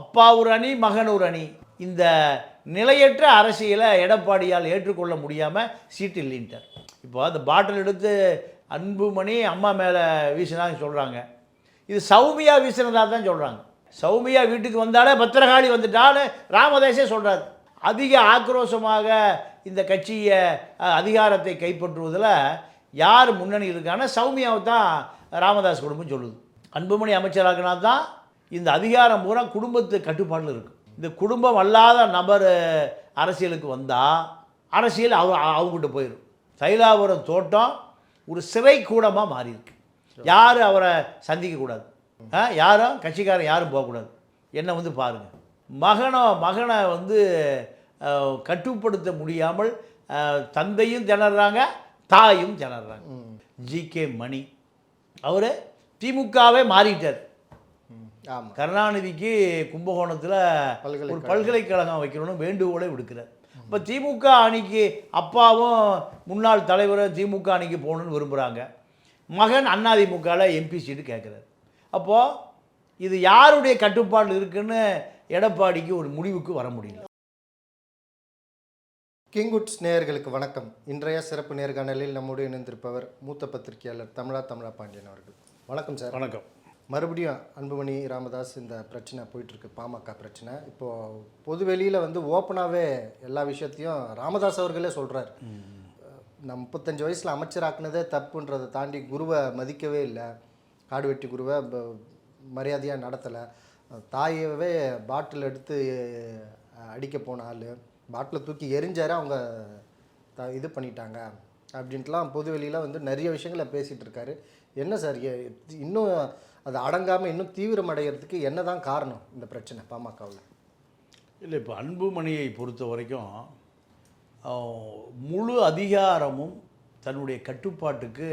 அப்பா ஒரு அணி மகன் ஒரு அணி. இந்த நிலையற்ற அரசியலை எடப்பாடியால் ஏற்றுக்கொள்ள முடியாமல் சீட்டு இல்லைன்ட்டார். இப்போ அந்த பாட்டில் எடுத்து அன்புமணி அம்மா மேலே வீசினாங்க சொல்கிறாங்க இது சௌமியா வீசினதாக தான் சொல்கிறாங்க சௌமியா வீட்டுக்கு வந்தாலே பத்திரகாளி வந்துட்டான்னு ராமதேசே சொல்கிறார் அதிக ஆக்ரோஷமாக இந்த கட்சியை அதிகாரத்தை கைப்பற்றுவதில் யார் முன்னணி இருக்கான்னா சௌமியாவை தான் ராமதாஸ் குடும்பம் சொல்லுது. அன்புமணி அமைச்சராக்கினா தான் இந்த அதிகாரம் பூரா குடும்பத்து கட்டுப்பாட்டில் இருக்கும் இந்த குடும்பம் அல்லாத நபர் அரசியலுக்கு வந்தால் அரசியல் அவ அவங்ககிட்ட போயிடும் தைலாபுரம் தோட்டம் ஒரு சிறை கூடமாக மாறி இருக்கு யாரும் அவரை சந்திக்கக்கூடாது யாரும் கட்சிக்காரன் யாரும் போகக்கூடாது என்னை வந்து பாருங்கள் மகனை மகனை வந்து கட்டுப்படுத்த முடியாமல் தந்தையும் திணறாங்க தாயும் திணறாங்க. ஜிகே மணி. அவர் திமுகவே மாறிட்டார். கருணாநிதிக்கு கும்பகோணத்தில் ஒரு பல்கலைக்கழகம். வைக்கணும்னு வேண்டுகோளை விடுக்கிறார் இப்போ திமுக அணிக்கு அப்பாவும் முன்னாள் தலைவரும் திமுக அணிக்கு போகணுன்னு விரும்புகிறாங்க மகன் அதிமுகவில் எம்பி சீட்டு கேட்குறாரு அப்போது இது யாருடைய கட்டுப்பாடு இருக்குன்னு எடப்பாடிக்கு ஒரு முடிவுக்கு வர முடியல. கிங்குட்ஸ் நேயர்களுக்கு வணக்கம். இன்றைய சிறப்பு நேர்காணலில் நம்முடைய இணைந்திருப்பவர் மூத்த பத்திரிகையாளர் தமிழா தமிழா பாண்டியன் அவர்கள். வணக்கம் சார். வணக்கம். மறுபடியும் அன்புமணி ராமதாஸ் இந்த பிரச்சனை போயிட்டுருக்கு பாமக பிரச்சனை. இப்போது பொது வெளியில் வந்து ஓப்பனாகவே எல்லா விஷயத்தையும் ராமதாஸ் அவர்களே சொல்கிறார் நான் முப்பத்தஞ்சு வயசில் அமைச்சராக்குனதே தப்புன்றதை தாண்டி குருவை மதிக்கவே இல்லை. காடு வெட்டி குருவை மரியாதையாக நடத்தலை. தாயவே பாட்டில் எடுத்து அடிக்க போன ஆள். பாட்டில் தூக்கி எரிஞ்சாரு அவங்க த இது பண்ணிட்டாங்க. அப்படின்ட்டுலாம் பொது வெளியில் வந்து நிறைய விஷயங்களை பேசிகிட்டு இருக்காரு. என்ன சார் இன்னும் அது அடங்காமல் இன்னும் தீவிரமடைகிறதுக்கு என்ன தான் காரணம் இந்த பிரச்சனை பாமகவில்? இல்லை இப்போ அன்புமணியை பொறுத்த வரைக்கும் முழு அதிகாரமும் தன்னுடைய கட்டுப்பாட்டுக்கு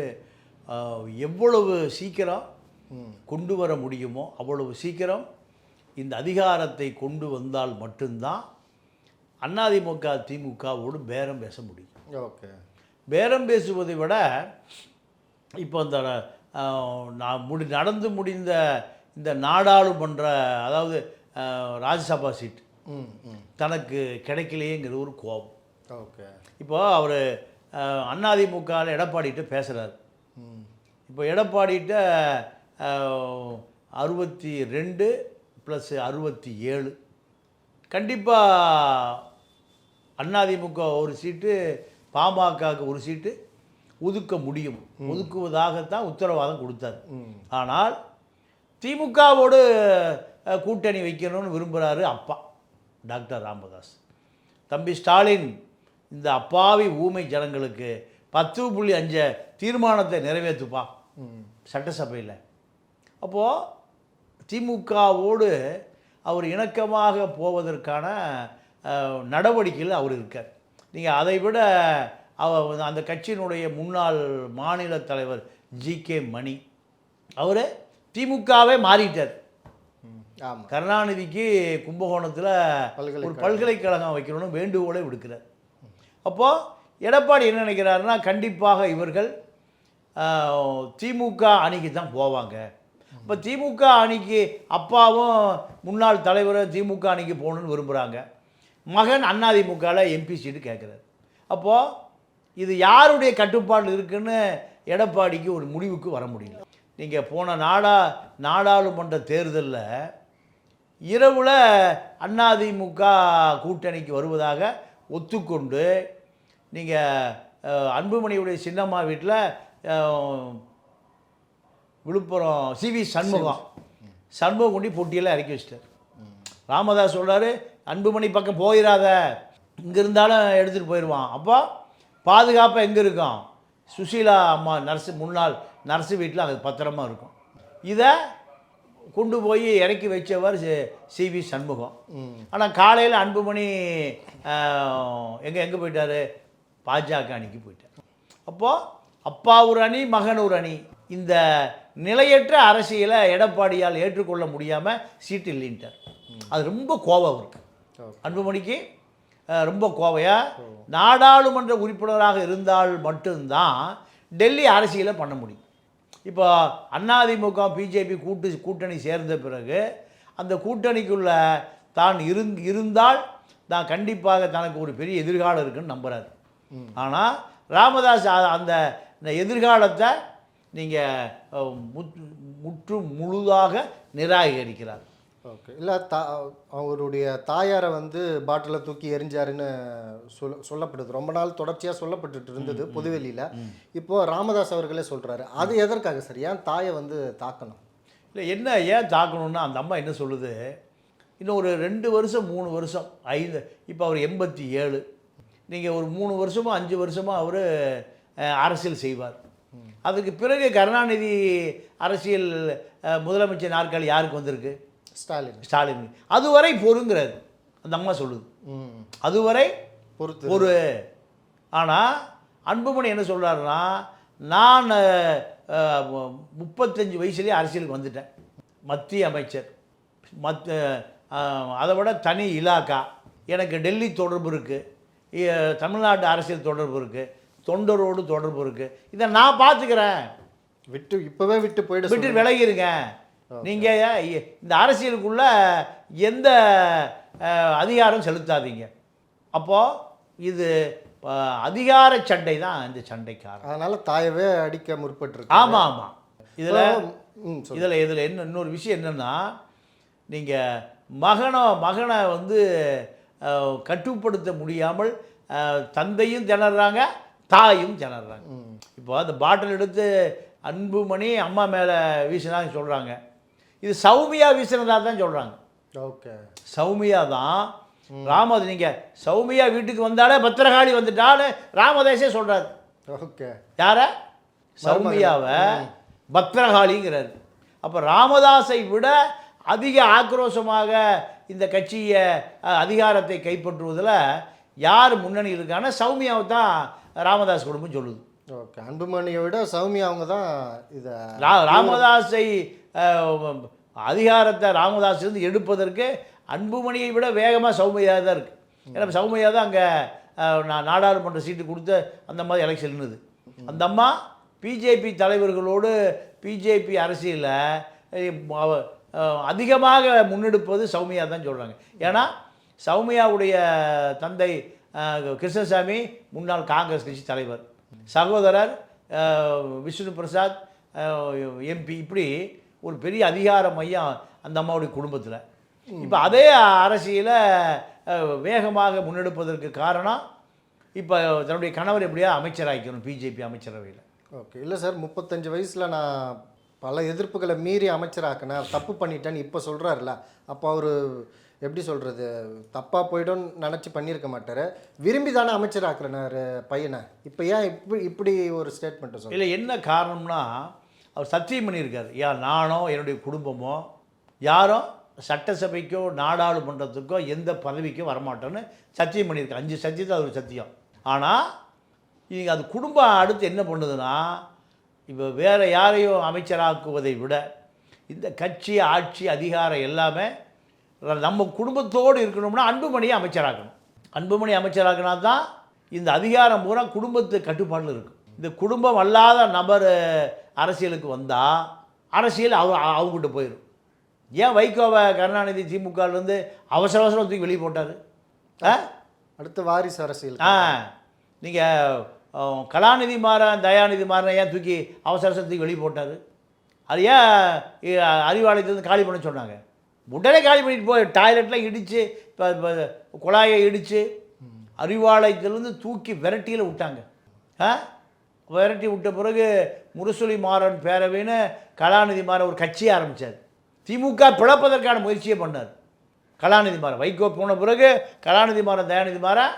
எவ்வளவு சீக்கிரம் கொண்டு வர முடியுமோ அவ்வளவு சீக்கிரம் இந்த அதிகாரத்தை கொண்டு வந்தால் மட்டும்தான் அதிமுக திமுகவோடு பேரம் பேச முடியும். ஓகே. பேரம் பேசுவதை விட இப்போ இந்த நான் முடி நடந்து முடிந்த இந்த நாடாளுமன்ற அதாவது ராஜ்யசபா சீட் தனக்கு கிடைக்கலையேங்கிற ஒரு கோபம். ஓகே. இப்போ அவர் அதிமுகவில் எடப்பாடிகிட்ட பேசுகிறார் இப்போ எடப்பாடிகிட்ட அறுபத்தி ரெண்டு ப்ளஸ் அறுபத்தி ஏழு கண்டிப்பாக அதிமுக ஒரு சீட்டு பாமகவுக்கு ஒரு சீட்டு ஒதுக்க முடியும். ஒதுக்குவதாகத்தான் உத்தரவாதம் கொடுத்தார். ஆனால் திமுகவோடு கூட்டணி வைக்கணும்னு விரும்புகிறாரு அப்பா டாக்டர் ராமதாஸ். தம்பி ஸ்டாலின் இந்த அப்பாவி ஊமை ஜனங்களுக்கு பத்து புள்ளி அஞ்சு தீர்மானத்தை நிறைவேற்றுப்பா சட்டசபையில். அப்போது திமுகவோடு அவர் இணக்கமாக போவதற்கான நடவடிக்கையில் அவர் இருக்கார். நீங்கள் அதை விட அவர் அந்த கட்சியினுடைய முன்னாள் மாநில தலைவர் ஜி கே மணி அவர் திமுகவே மாறிட்டார். கருணாநிதிக்கு கும்பகோணத்தில் ஒரு பல்கலைக்கழகம். வைக்கணும்னு வேண்டுகோளை விடுக்கிறார். அப்போது எடப்பாடி என்ன நினைக்கிறாருன்னா கண்டிப்பாக இவர்கள் திமுக அணிக்கு தான் போவாங்க. இப்போ திமுக அணிக்கு அப்பாவும் முன்னாள் தலைவரும் திமுக அணிக்கு போகணுன்னு விரும்புகிறாங்க மகன் அதிமுகவில் எம்பி சீட்டு கேட்குறாரு அப்போது இது யாருடைய கட்டுப்பாடு இருக்குன்னு எடப்பாடிக்கு ஒரு முடிவுக்கு வர முடியல. நீங்கள் போன நாடா நாடாளுமன்ற தேர்தலில் இரவில் அதிமுக கூட்டணிக்கு வருவதாக ஒத்துக்கொண்டு நீங்கள் அன்புமணியுடைய சின்னம்மா வீட்டில் விழுப்புரம் சிவி சண்முகம். சண்முகம் கொண்டு போட்டியெல்லாம் இறக்கி வச்சிட்டார். ராமதாஸ் சொல்றாரு அன்புமணி பக்கம் போயிடாத இங்கே இருந்தாலும் எடுத்துகிட்டு போயிடுவான் அப்போ பாதுகாப்பாக எங்கே இருக்கும்? சுசீலா அம்மா நர்ஸு முன்னாள் நர்ஸு வீட்டில் அது பத்திரமா இருக்கும். இதை கொண்டு போய் இறக்கி வச்சவர் சி வி சண்முகம். ஆனால் காலையில் அன்புமணி எங்கே எங்கே போயிட்டாரு? பாஜக அணிக்கு போயிட்டார். அப்போது அப்பா ஒரு அணி மகன் ஒரு அணி இந்த நிலையற்ற அரசியலை எடப்பாடியால் ஏற்றுக்கொள்ள முடியாமல் சீட்டு இல்லைன்ட்டார். அது ரொம்ப கோபம் ஓகே அன்புமணிக்கு ரொம்ப கோவையா நாடாளுமன்ற உறுப்பினராக இருந்தால் மட்டும்தான் டெல்லி அரசியலை பண்ண முடியும். இப்போ அதிமுக பிஜேபி கூட்டு கூட்டணி சேர்ந்த பிறகு அந்த கூட்டணிக்குள்ள தான் இருந் இருந்தால் தான் கண்டிப்பாக தனக்கு ஒரு பெரிய எதிர்காலம் இருக்குன்னு நம்புறாரு. ஆனால் ராமதாஸ் அந்த எதிர்காலத்தை நீங்கள் முற்று முழுதாக நிராகரிக்கிறார். ஓகே. இல்லை தா அவருடைய தாயாரை வந்து பாட்டிலை தூக்கி எரிஞ்சாருன்னு சொல் சொல்லப்படுது ரொம்ப நாள் தொடர்ச்சியாக சொல்லப்பட்டுட்டு இருந்தது பொதுவெளியில். இப்போது ராமதாஸ் அவர்களே சொல்கிறாரு அது எதற்காக சார்? ஏன் தாயை வந்து தாக்கணும்? இல்லை என்ன ஏன் தாக்கணும்னா அந்த அம்மா என்ன சொல்லுது? இன்னும் ஒரு ரெண்டு வருஷம் மூணு வருஷம் ஐந்து இப்போ அவர் எண்பத்தி ஏழு. நீங்கள் ஒரு மூணு வருஷமோ அஞ்சு வருஷமோ அவர் அரசியல் செய்வார். அதுக்கு பிறகு கருணாநிதி அரசியல் முதலமைச்சர் நாற்காலி யாருக்கு வந்திருக்கு? ஸ்டாலின். ஸ்டாலின். அதுவரை பொறுங்கிறாரு. அந்த அம்மா சொல்லுது. ம். அதுவரை பொறுத்து. ஒரு ஆனால் அன்புமணி என்ன சொல்கிறாருன்னா நான் முப்பத்தஞ்சு வயசுலேயே அரசியலுக்கு வந்துட்டேன். மத்திய அமைச்சர். மத் அதை விட தனி இலாக்கா. எனக்கு டெல்லி தொடர்பு இருக்குது தமிழ்நாட்டு அரசியல் தொடர்பு இருக்குது தொண்டரோடு தொடர்பு இருக்குது இதை நான் பார்த்துக்கிறேன். விட்டு இப்போவே விட்டு போயிட விட்டு விலகிருங்க. நீங்கள் இந்த அரசியலுக்குள்ள எந்த அதிகாரம் செலுத்தாதீங்க. அப்போது இது அதிகார சண்டை தான் இந்த சண்டைக்காரன். அதனால தாயவே அடிக்க முற்பட்டிருக்கு ஆமாம் ஆமாம் இதில். இதில் இதில் என்ன இன்னொரு விஷயம் என்னென்னா நீங்கள் மகனை மகனை வந்து கட்டுப்படுத்த முடியாமல் தந்தையும் திணறாங்க தாயும் திணறாங்க. இப்போ அந்த பாட்டில் எடுத்து அன்புமணி அம்மா மேலே வீசினாங்க சொல்கிறாங்க இது சௌமியா வீசினதா தான் சொல்கிறாங்க ஓகே. சௌமியா தான் ராமது நீங்கள் சௌமியா வீட்டுக்கு வந்தாலே பத்திரகாளி வந்துட்டான்னு ராமதேசே சொல்கிறார் ஓகே. யார? சௌமியாவை பத்ரகாளிங்கிறார் அப்போ ராமதாஸை விட அதிக ஆக்ரோஷமாக இந்த கட்சியை அதிகாரத்தை கைப்பற்றுவதில் யார் முன்னணி இருக்கான்னா சௌமியாவை தான் ராமதாஸ் குடும்பம் சொல்லுது. ஓகே. அன்புமணியை விட சௌமியா அவங்க தான் இதை ராமதாஸை அதிகாரத்தை ராமதாஸ் இருந்து எடுப்பதற்கு அன்புமணியை விட வேகமாக சௌமியா தான் இருக்குது ஏன்னா சௌமியா தான் அங்கே நாடாளுமன்ற சீட்டு கொடுத்து அந்த மாதிரி எலெக்ஷன் நின்னுது அந்த அம்மா பிஜேபி தலைவர்களோடு பிஜேபி அரசியலில் அதிகமாக முன்னெடுப்பது சௌமியா தான் சொல்கிறாங்க ஏன்னா சௌமியாவுடைய தந்தை கிருஷ்ணசாமி முன்னாள் காங்கிரஸ் கட்சி தலைவர். சகோதரர் விஷ்ணு பிரசாத் எம்பி இப்படி ஒரு பெரிய அதிகார மையம் அந்த அம்மாவுடைய குடும்பத்தில். இப்போ அதே அரசியலை வேகமாக முன்னெடுப்பதற்கு காரணம் இப்போ தன்னுடைய கணவர் எப்படியா அமைச்சராக்கணும் பிஜேபி அமைச்சரவையில். ஓகே. இல்லை சார் முப்பத்தஞ்சு வயசில் நான் பல எதிர்ப்புகளை மீறி அமைச்சராக்கினேன் தப்பு பண்ணிட்டேன்னு இப்போ சொல்கிறாருல அப்போ அவர் எப்படி சொல்கிறது தப்பாக போய்டும்னு நினச்சி பண்ணியிருக்க மாட்டார். விரும்பி தானே அமைச்சராக்குறனாரு பையனை. இப்போ ஏன் இப்படி இப்படி ஒரு ஸ்டேட்மெண்ட்டை சொல்ல இல்லை என்ன காரணம்னா அவர் சத்தியம் பண்ணியிருக்கார் யார் நானோ என்னுடைய குடும்பமோ யாரும் சட்டசபைக்கோ நாடாளுமன்றத்துக்கோ எந்த பதவிக்கோ வரமாட்டோன்னு சத்தியம் பண்ணியிருக்கார் அஞ்சு சத்தியத்தை அது ஒரு சத்தியம். ஆனால் இன்றைக்கி அது குடும்பம் அடுத்து என்ன பண்ணுதுன்னா இப்போ வேறு யாரையும் அமைச்சராக்குவதை விட இந்த கட்சி ஆட்சி அதிகாரம் எல்லாமே நம்ம குடும்பத்தோடு இருக்கணும்னா அன்புமணியை அமைச்சராக்கணும். அன்புமணி அமைச்சராக்கினா தான் இந்த அதிகாரம் பூரா குடும்பத்து கட்டுப்பாடில் இருக்கும். இந்த குடும்பம் அல்லாத நபர் அரசியலுக்கு வந்தால் அரசியல் அவ அவங்ககிட்ட போயிடும் ஏன் வைகோவை கருணாநிதி திமுகலேருந்து அவசர அவசரம் தூக்கி வெளியே போட்டார்? ஆ? அடுத்து வாரிசு அரசியல் ஆ. நீங்கள் கலாநிதி மாறன் தயாநிதி மாறன் ஏன் தூக்கி அவசர அவசரத்துக்கு வெளியே போட்டார்? அது ஏன் அறிவாலயத்துலேருந்து காலி பண்ண சொன்னாங்க? உடனே காலி பண்ணிட்டு போய் டாய்லெட்டில் இடித்து இப்போ குழாயை இடித்து அறிவாலயத்திலேருந்து தூக்கி விரட்டியில் விட்டாங்க. ஆ? விரட்டி விட்ட பிறகு முரசொலி மாறன் பேரவைன்னு கலாநிதி மாறன் ஒரு கட்சியை ஆரம்பித்தார் திமுக பிளப்பதற்கான முயற்சியை பண்ணார். கலாநிதி மாறன் வைகோ போன பிறகு கலாநிதி மாறன் தயாநிதி மாறன்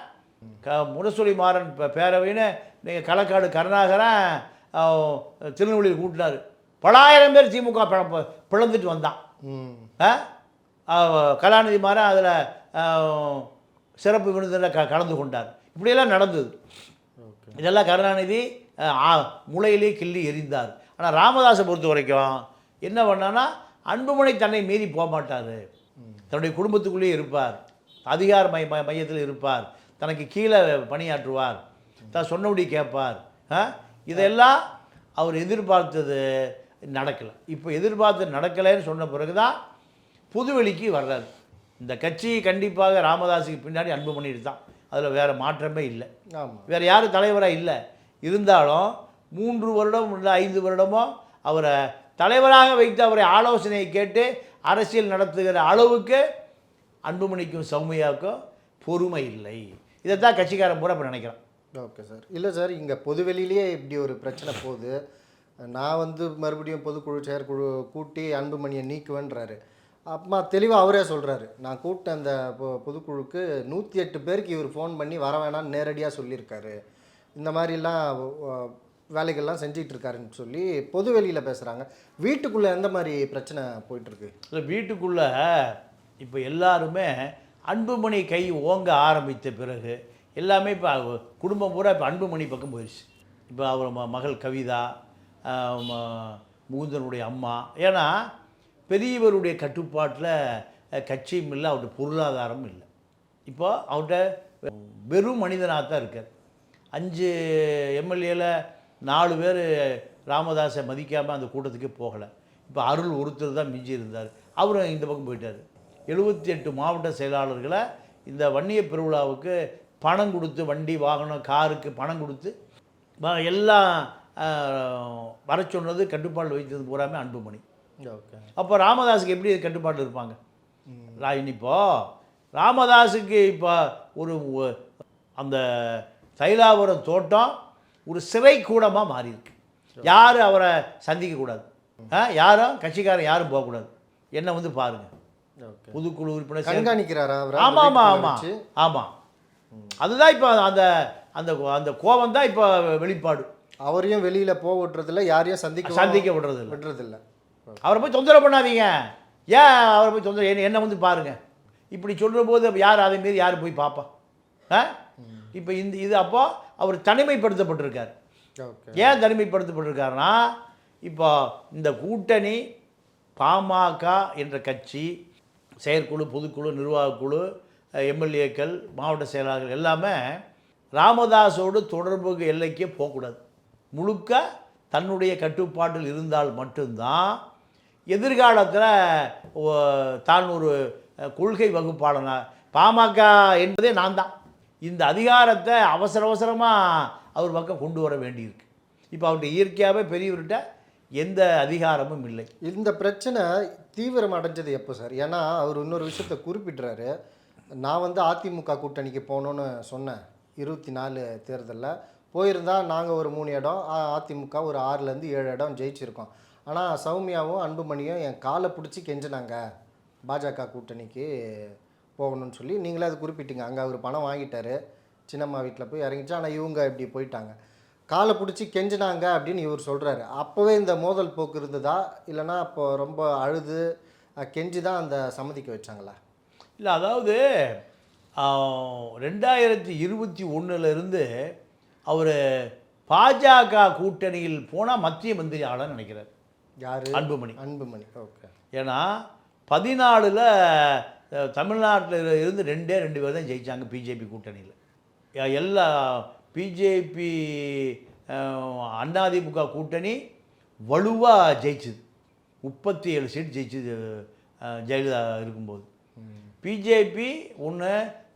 க முரசொலி மாறன் பேரவைன்னு நீங்கள் களக்காடு கருணாகரன் திருநெல்வேலியில் கூட்டினார். பலாயிரம் பேர் திமுக பிளப்ப பிளந்துட்டு வந்தான். கலாநிதி மாறன் அதில் சிறப்பு விருந்தில் க கலந்து கொண்டார். இப்படியெல்லாம் நடந்தது. இதெல்லாம் கருணாநிதி முளையிலே கிள்ளி எறிந்தார். ஆனால் ராமதாஸை பொறுத்த வரைக்கும் என்ன பண்ணான்னா அன்புமணி தன்னை மீறி போக மாட்டார். தன்னுடைய குடும்பத்துக்குள்ளேயே இருப்பார். அதிகார மை மையத்தில் இருப்பார். தனக்கு கீழே பணியாற்றுவார். தான் சொன்னபடி கேட்பார்? இதெல்லாம் அவர் எதிர்பார்த்தது நடக்கலை. இப்போ எதிர்பார்த்து நடக்கலைன்னு சொன்ன பிறகு தான் புதுவெளிக்கு வர்றாரு. இந்த கட்சி கண்டிப்பாக ராமதாஸுக்கு பின்னாடி அன்புமணி தான். அதில் வேறு மாற்றமே இல்லை. வேறு யாரும் தலைவராக இல்லை. இருந்தாலும் மூன்று வருடம் இல்லை ஐந்து வருடமோ அவரை தலைவராக வைத்து அவரை ஆலோசனையை கேட்டு அரசியல் நடத்துகிற அளவுக்கு அன்புமணிக்கும் சௌமியாவுக்கும் பொறுமை இல்லை. இதைத்தான் கட்சிக்காரன் பூரா இப்போ நினைக்கிறேன். Okay sir. இல்லை சார் இங்கே பொதுவெளியிலேயே இப்படி ஒரு பிரச்சனை போகுது. நான் வந்து மறுபடியும் பொதுக்குழு செயற்குழு கூட்டி அன்புமணியை நீக்குவேன்றாரு. அம்மா தெளிவாக அவரே சொல்கிறாரு நான் கூப்பிட்ட அந்த பொ- பொதுக்குழுக்கு நூற்றி எட்டு பேருக்கு இவர் ஃபோன் பண்ணி வர வேணாம்னு நேரடியாக சொல்லியிருக்காரு. இந்த மாதிரிலாம் வேலைகள்லாம் செஞ்சிட்டு இருக்காருன்னு சொல்லி பொதுவெளியில் பேசுகிறாங்க வீட்டுக்குள்ளே எந்த மாதிரி பிரச்சனை போயிட்டுருக்கு இல்லை வீட்டுக்குள்ளே இப்போ எல்லாருமே அன்புமணி கை ஓங்க ஆரம்பித்த பிறகு எல்லாமே இப்போ குடும்பம் பூரா இப்போ அன்புமணி பக்கம் போயிடுச்சு இப்போ அவர் ம- மகள் கவிதா ம- முகுந்தனுடைய அம்மா. ஏன்னா பெரியவருடைய கட்டுப்பாட்டில் கட்சியும் இல்லை அவருடைய பொருளாதாரமும் இல்லை. இப்போ அவர்கிட்ட வெறும் மனிதனாக தான் இருக்கார். அஞ்சு எம்எல்ஏல நாலு பேர் ராமதாஸை மதிக்காமல் அந்த கூட்டத்துக்கே போகலை. இப்போ அருள் ஒருத்தர் தான் மிஞ்சி இருந்தார். அவரும் இந்த பக்கம் போயிட்டார். எழுபத்தி எட்டு மாவட்ட செயலாளர்களை இந்த வன்னிய பெருவிழாவுக்கு பணம் கொடுத்து வண்டி வாகனம் காருக்கு பணம் கொடுத்து எல்லாம் வர சொன்னது கட்டுப்பாடு வைத்தது பூராமே அன்புமணி. ஓகே. அப்போ ராமதாஸுக்கு எப்படி கட்டுப்பாடு இருப்பாங்க? ராயின் இப்போ ராமதாஸுக்கு இப்போ ஒரு அந்த தைலாபுரம் தோட்டம் ஒரு சிறை கூடமாக மாறி இருக்கு யாரும் அவரை சந்திக்கக்கூடாது யாரும் கட்சிக்காரன் யாரும் போகக்கூடாது என்ன வந்து பாருங்க. ஓகே. புதுக்குழு உறுப்பினர் கண்காணிக்கிறாரா ஆமாம் ஆமாம் ஆமாம் ஆமாம் அதுதான் இப்போ அந்த அந்த அந்த கோபம் தான் இப்போ வெளிப்பாடு. அவரையும் வெளியில போக விட்டுறதில்ல யாரையும் சந்திக்க சந்திக்க விடுறது இல்லை விடுறதில்ல. அவரை போய் தொந்தரவு பண்ணாதீங்க. ஏன் அவரை போய் தொந்தரவு? என்ன என்ன வந்து பாருங்க. இப்படி சொல்கிற போது யார் அதை மீறி யார் போய் பார்ப்பா ஆ? இப்போ இந்த இது அப்போ அவர் தனிமைப்படுத்தப்பட்டிருக்கார். ஏன் தனிமைப்படுத்தப்பட்டிருக்காருன்னா இப்போ இந்த கூட்டணி பாமக என்ற கட்சி செயற்குழு பொதுக்குழு நிர்வாகக்குழு எம்எல்ஏக்கள் மாவட்ட செயலாளர்கள் எல்லாமே ராமதாஸோடு தொடர்பு எல்லைக்கே போகக்கூடாது. முழுக்க தன்னுடைய கட்டுப்பாட்டில் இருந்தால் மட்டும்தான் எதிர்காலத்தில் தான் ஒரு கொள்கை வகுப்பாளனா பாமக என்பதே நான் தான் இந்த அதிகாரத்தை அவசர அவசரமாக அவர் பக்கம் கொண்டு வர வேண்டியிருக்கு. இப்போ அவருடைய இயற்கையாகவே பெரியவர்கிட்ட எந்த அதிகாரமும் இல்லை. இந்த பிரச்சனை தீவிரம் அடைஞ்சது எப்போ சார்? ஏன்னா அவர் இன்னொரு விஷயத்த குறிப்பிட்றாரு. நான் வந்து அதிமுக கூட்டணிக்கு போகணுன்னு சொன்னேன். இருபத்தி நாலு தேர்தலில். போயிருந்தா நாங்கள் ஒரு மூணு இடம் அதிமுக ஒரு ஆறுலேருந்து ஏழு இடம் ஜெயிச்சிருக்கோம். ஆனால் சௌமியாவும் அன்புமணியும் என் காலை பிடிச்சி கெஞ்சினாங்க. பாஜக கூட்டணிக்கு போகணும்னு சொல்லி நீங்களே அது குறிப்பிட்டீங்க. அங்கே அவர் பணம் வாங்கிட்டாரு. சின்னம்மா வீட்டில் போய் இறங்கிச்சு. ஆனால் இவங்க இப்படி போயிட்டாங்க. காலை பிடிச்சி கெஞ்சினாங்க அப்படின்னு இவர் சொல்கிறாரு அப்போவே இந்த மோதல் போக்கு இருந்ததா? இல்லைன்னா அப்போ ரொம்ப அழுது கெஞ்சி தான் அந்த சம்மதிக்க வச்சாங்களா? இல்லை அதாவது ரெண்டாயிரத்தி இருபத்தி ஒன்றுலேருந்து அவர் பாஜக கூட்டணியில் போனால் மத்திய மந்திரி ஆளன்னு நினைக்கிறார். யார்? அன்புமணி. அன்புமணி. ஓகே. ஏன்னா பதினாலில் தமிழ்நாட்டில் இருந்து ரெண்டே ரெண்டு பேர் தான் ஜெயிச்சாங்க பிஜேபி கூட்டணியில். எல்லா பிஜேபி அதிமுக கூட்டணி வலுவாக ஜெயிச்சுது. முப்பத்தி ஏழு சீட் ஜெயிச்சுது ஜெயலலிதா இருக்கும்போது. பிஜேபி ஒன்று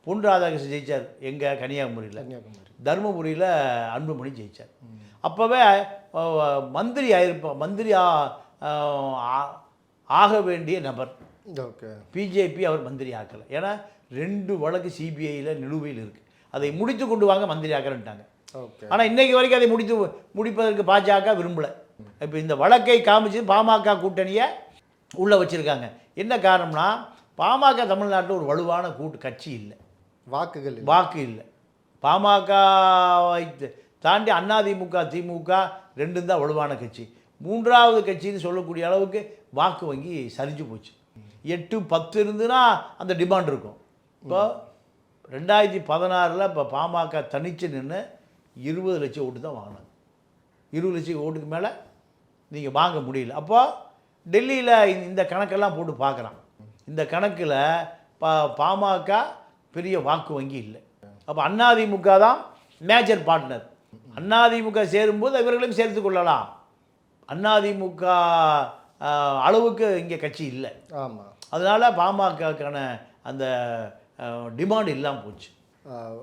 பொன் ராதாகிருஷ்ணன் ஜெயிச்சார் எங்கள் கன்னியாகுமரியில். கன்னியாகுமரி. தருமபுரியில் அன்புமணி ஜெயிச்சார். அப்போவே மந்திரி ஆயிருப்ப மந்திரி ஆக வேண்டிய நபர். ஓகே பிஜேபி அவர் மந்திரி ஆக்கலை. ஏன்னா ரெண்டு வழக்கு சிபிஐயில் நிலுவையில் இருக்குது அதை முடித்து கொண்டு வாங்க மந்திரி ஆக்கிறேன்ட்டாங்க ஆனால் இன்னைக்கு வரைக்கும் அதை முடித்து முடிப்பதற்கு பாஜக விரும்பலை. இப்போ இந்த வழக்கை காமிச்சு பாமக கூட்டணியை உள்ளே வச்சுருக்காங்க. என்ன காரணம்னா பாமக தமிழ்நாட்டில் ஒரு வலுவான கூட்டு கட்சி இல்லை. வாக்குகள். வாக்கு இல்லை. பாமகவை த- தாண்டி அதிமுக திமுக ரெண்டும் தான் வலுவான கட்சி. மூன்றாவது கட்சின்னு சொல்லக்கூடிய அளவுக்கு வாக்கு வங்கி சரிஞ்சு போச்சு. எட்டு பத்து இருந்துன்னா அந்த டிமாண்ட் இருக்கும். இப்போ ரெண்டாயிரத்தி பதினாறில் இப்போ பாமக தனிச்சு நின்று இருபது லட்சம் ஓட்டு தான் வாங்கினாங்க. இருபது லட்சம் ஓட்டுக்கு மேலே நீங்கள் வாங்க முடியல. அப்போது டெல்லியில் இந்த கணக்கெல்லாம் போட்டு பார்க்குறான் இந்த கணக்கில் பா பாமக பெரிய வாக்கு வங்கி இல்லை. அப்போ அதிமுக தான் மேஜர் பார்ட்னர் அதிமுக சேரும்போது இவர்களையும் சேர்த்து கொள்ளலாம். அதிமுக அளவுக்கு இங்கே கட்சி இல்லை. ஆமாம் அதனால் பாமகக்கான அந்த டிமாண்ட் இல்லாமல் போச்சு.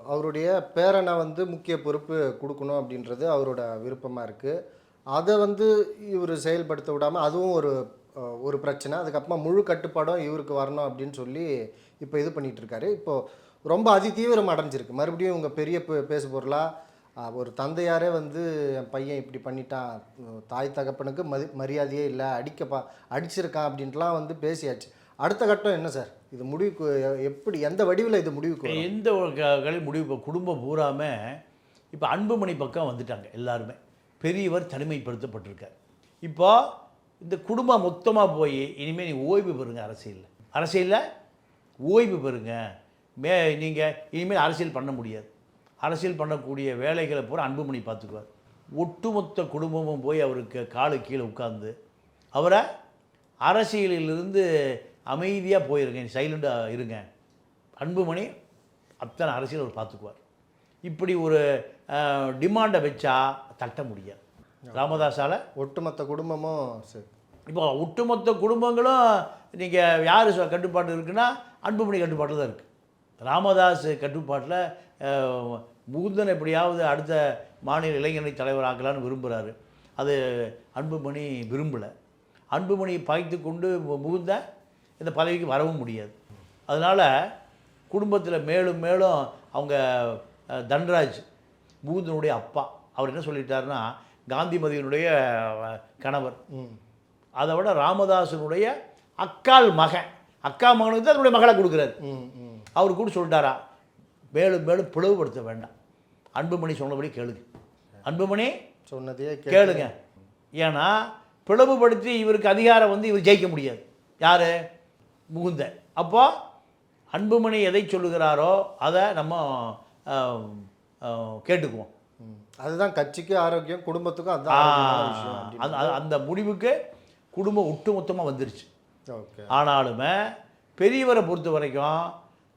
அவருடைய பேரனை வந்து முக்கிய பொறுப்பு கொடுக்கணும் அப்படின்றது அவரோட விருப்பமாக இருக்குது அதை வந்து இவர் செயல்படுத்த விடாமல் அதுவும் ஒரு ஒரு பிரச்சனை. அதுக்கப்புறமா முழு கட்டுப்பாடும் இவருக்கு வரணும் அப்படின்னு சொல்லி இப்போ இது பண்ணிகிட்டு இருக்காரு. இப்போது ரொம்ப அதிதீவிரம் அடைஞ்சிருக்கு. மறுபடியும் உங்கள் பெரிய பே- பேசு பொருளாக ஒரு தந்தையாரே வந்து என் பையன் இப்படி பண்ணிட்டான். தாய் தகப்பனுக்கு மதி மரியாதையே இல்லை அடிக்கப்பா அடிச்சிருக்கான் அப்படின்ட்டுலாம் வந்து பேசியாச்சு. அடுத்த கட்டம் என்ன சார்? இது முடிவுக்கு எப்படி எந்த வடிவில் இது முடிவுக்கு எந்த முடிவு இப்போ குடும்பம் பூராமல் இப்போ அன்புமணி பக்கம் வந்துட்டாங்க எல்லாருமே. பெரியவர் தனிமைப்படுத்தப்பட்டிருக்கார். இப்போ இந்த குடும்பம் மொத்தமாக போய் இனிமேல் நீ ஓய்வு பெறுங்க அரசியலில். அரசியலில்? ஓய்வு பெறுங்க. மே நீங்கள் இனிமேல் அரசியல் பண்ண முடியாது. அரசியல் பண்ணக்கூடிய வேலைகளை பூரா அன்புமணி பார்த்துக்குவார். ஒட்டுமொத்த குடும்பமும் போய் அவருக்கு காலு கீழே உட்காந்து அவரை அரசியலிலிருந்து அமைதியாக போயிருங்க சைலண்டாக இருங்க. அன்புமணி அத்தனை அரசியல் அவர் பார்த்துக்குவார். இப்படி ஒரு டிமாண்டை வச்சா தட்ட முடியாது. ராமதாஸால் ஒட்டுமொத்த குடும்பமும் சரி. இப்போ ஒட்டுமொத்த குடும்பங்களும் நீங்கள் யார் கட்டுப்பாடு இருக்குன்னா அன்புமணி கட்டுப்பாட்டில் தான் இருக்குது ராமதாஸ் கட்டுப்பாட்டில் முகுந்தன் எப்படியாவது அடுத்த மாநில இளைஞரணி தலைவராக்கலான்னு விரும்புகிறாரு அது அன்புமணி விரும்பலை. அன்புமணி பகைத்து கொண்டு முகுந்த இந்த பதவிக்கு வரவும் முடியாது. அதனால் குடும்பத்தில் மேலும் மேலும் அவங்க தன்ராஜ் முகுந்தனுடைய அப்பா அவர் என்ன சொல்லிட்டாருன்னா காந்திமதியினுடைய கணவர். அதை விட ராமதாசனுடைய அக்கால் மகன். அக்கா மகனுக்கு தான் தன்னுடைய மகளை கொடுக்குறாரு. அவர் கூட சொல்லிட்டாரா மேலும் மேலும் பிளவுபடுத்த வேண்டாம். அன்புமணி சொன்னபடி கேளுங்க. அன்புமணி சொன்னதையே கே கேளுங்க. ஏன்னா பிளவுபடுத்தி இவருக்கு அதிகாரம் வந்து இவர் ஜெயிக்க முடியாது. யார்? முகுந்த அப்போ அன்புமணி எதை சொல்லுகிறாரோ அதை நம்ம கேட்டுக்குவோம். அதுதான் கட்சிக்கு ஆரோக்கியம் குடும்பத்துக்கும் அதுதான். அந்த அந்த- முடிவுக்கு குடும்பம் ஒட்டுமொத்தமாக வந்துருச்சு. ஆனாலுமே பெரியவரை பொறுத்த வரைக்கும்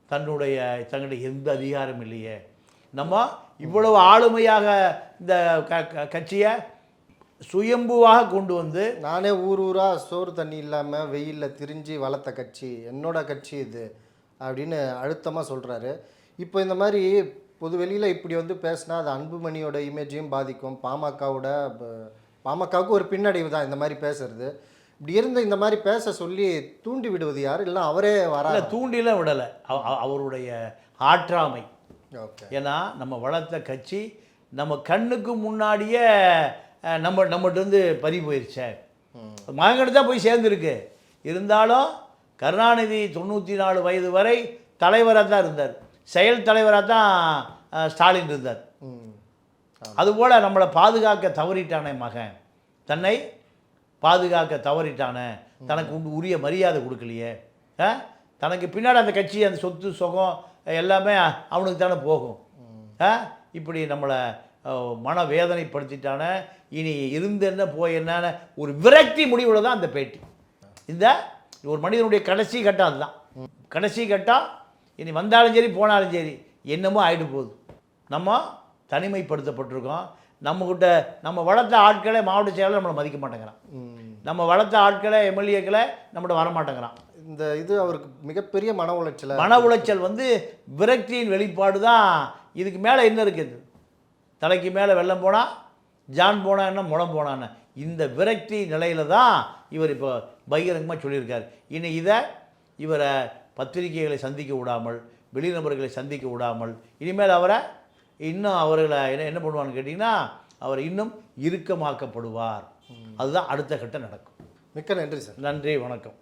தன்னுடைய தன்னுடைய எந்த அதிகாரம் இல்லையே. நம்ம இவ்வளவு ஆளுமையாக இந்த க- கட்சியை சுயம்புவாக கொண்டு வந்து நானே ஊர் ஊரா சோறு தண்ணி இல்லாம வெயில்ல திரிஞ்சு வளர்த்த கட்சி என்னோட கட்சி இது அப்படின்னு அழுத்தமா சொல்றாரு. இப்போ இந்த மாதிரி பொது வெளியில இப்படி வந்து பேசினா அது அன்புமணியோட இமேஜையும் பாதிக்கும். பாமகவோட பாமகவுக்கு ஒரு பின்னடைவு தான் இந்த மாதிரி பேசுறது. இப்படி இருந்து இந்த மாதிரி பேச சொல்லி தூண்டி விடுவது யார்? இல்லை அவரே வரா தூண்டிலாம் விடலை. அவ- அவ- அவருடைய ஆற்றாமை. ஓகே. ஏன்னா நம்ம வளர்த்த கட்சி நம்ம கண்ணுக்கு முன்னாடியே நம்ம நம்மகிட்ட இருந்து பறி போயிருச்சே. மகன்கிட்ட தான் போய் சேர்ந்துருக்கு. இருந்தாலும் கருணாநிதி தொண்ணூற்றி நாலு வயது வரை தலைவராக தான் இருந்தார். செயல் தலைவராக தான் ஸ்டாலின் இருந்தார். அதுபோல் நம்மளை பாதுகாக்க தவறிட்டானே மகன். தன்னை பாதுகாக்க தவறிட்டானே. தனக்கு உண்டு உரிய மரியாதை கொடுக்கலையே. ஆ? தனக்கு பின்னாடி அந்த கட்சி அந்த சொத்து சுகம் எல்லாமே அவனுக்கு தானே போகும்? இப்படி நம்மளை மன வேதனைப்படுத்திட்டானே இனி இருந்து என்ன போய் என்னன்னு ஒரு விரக்தி முடிவில் தான் அந்த பேட்டி. இந்த ஒரு மனிதனுடைய கடைசி கட்டம் அதுதான். கடைசி கட்டம் இனி வந்தாலும் சரி போனாலும் சரி என்னமோ ஆயிட்டு போகுது. நம்ம தனிமைப்படுத்தப்பட்டிருக்கோம். நம்மக்கிட்ட நம்ம வளர்த்த ஆட்களை மாவட்ட செயலாளர் நம்மளை மதிக்க மாட்டேங்கிறான். நம்ம வளர்த்த ஆட்களை எம்எல்ஏக்களை நம்மகிட்ட வர மாட்டேங்கிறான். இந்த இது அவருக்கு மிகப்பெரிய மன உளைச்சல மன உளைச்சல் வந்து விரக்தியின் வெளிப்பாடு தான் இதுக்கு மேலே என்ன இருக்குது? தலைக்கு மேலே வெள்ளம் போனால் ஜான் போனா என்ன முடம் போனான்னு. இந்த விரக்தி நிலையில தான் இவர் இப்போ பகிரங்கமாக சொல்லியிருக்கார். இனி இதை இவரை பத்திரிகைகளை சந்திக்க விடாமல் வெளிநபர்களை சந்திக்க விடாமல் இனிமேல் அவரை இன்னும் அவர்களை என்ன என்ன பண்ணுவான்னு கேட்டிங்கன்னா அவர் இன்னும் இறுக்கமாக்கப்படுவார். அதுதான் அடுத்த கட்டம் நடக்கும். மிக்க நன்றி சார். நன்றி வணக்கம்.